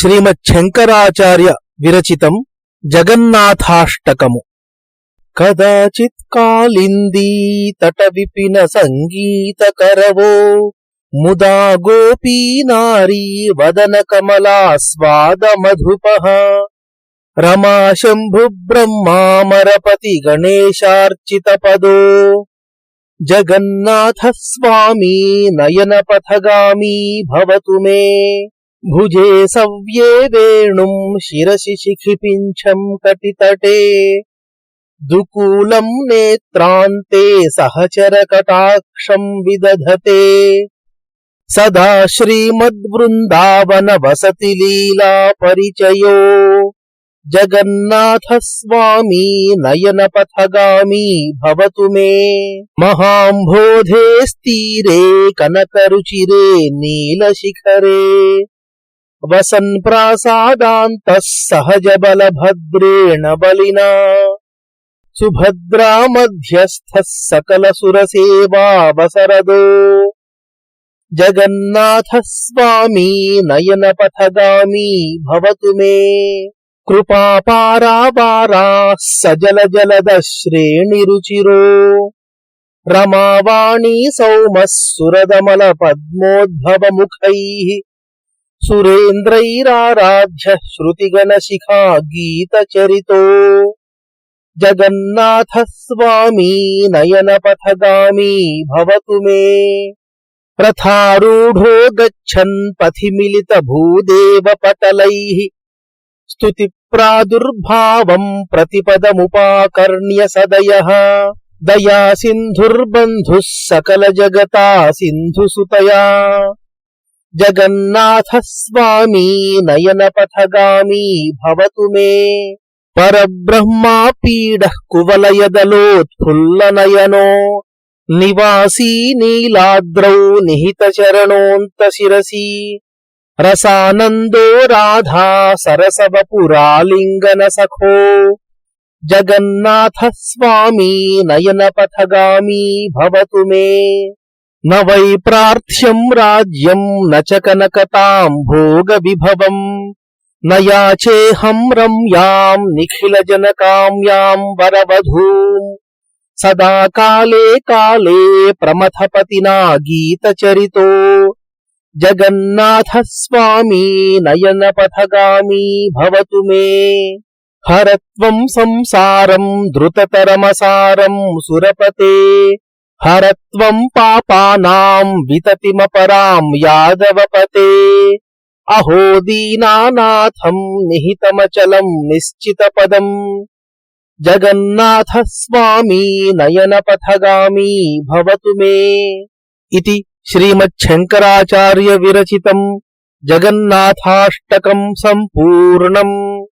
శ్రీమచ్చంకరాచార్య విరచితం జగన్నాథాష్టకము. కదాచిత్ కాళిందీ తట విపిన సంగీతకరవో ముదా గోపీ నారీ వదన కమలాస్వాద మధుప రమా బ్రహ్మామరపతి గణేశార్చిత పదో జగన్నాథ స్వామీ నయన పథగామీ భవతు మే. भुजे सव्ये वेणु शिशि शिखिपिञ्छम् कटितटे। दुकूलम् नेत्रान्ते सहचरकटाक्षम् विदधते। सदा श्रीमद्वृन्दावन वसति लीला परिचयो जगन्नाथ स्वामी नयन पथगामी भवतु मे। महाम्भोधेस्तीरे कनकरुचिरे नीलशिखरे। వసన్ ప్రాసాదాంత సహజ బలభద్రేణ బలినా. సుభద్రా మధ్యస్థ సకల సురసేవావసరదో జగన్నాథ స్వామీ నయన పథగామీ భవతు మే. కృపాపారాపారా సజల జలద శ్రేణి రుచిరో రమావాణీ సౌమः సురదమల పద్మోద్భవ ముఖైః సురేంద్రైరారాధ్య శృతిగణ శిఖా గీత చరితో జగన్నాథ స్వామీ నయన పథగామి భవతు మే రథారూఢో గచ్చన్ పథి మిలిత భూదేవ పటలై స్తుతి ప్రాదుర్భావం ప్రతిపదముపాకర్ణ్య సదయ దయా సింధుర్బంధుః సకల జగతా సింధుసుతయా जगन्नाथ स्वामी नयनपथगामी भवतु मे। पर परब्रह्मा पीडः नयनो निवासी नीलाद्रौ निहित चरण शिसी रसानंदो राधा सरसवपुरा लिंगन सखो जगन्नाथ स्वामी नयनपथगामी भवतु मे। స్వామి నయన పథగామి భవతు మే న వై ప్రార్థ్యం రాజ్యం న చ కనకతాం భోగ విభవం న యాచేహం రమ్యాం నిఖిల జనకామ్యాం వరవధూం. సదా కాలే కాలే ప్రమథపతినా గీతచరితో. జగన్నాథ స్వామి हरत्वं पापानां विततिमपरां यादवपते। अहो दीनानाथं निहितमचलं निश्चितपदम् जगन्नाथ स्वामी नयनपथगामी भवतु मे। इति विरचित जगन्नाथाष्टक सम्पूर्णम्।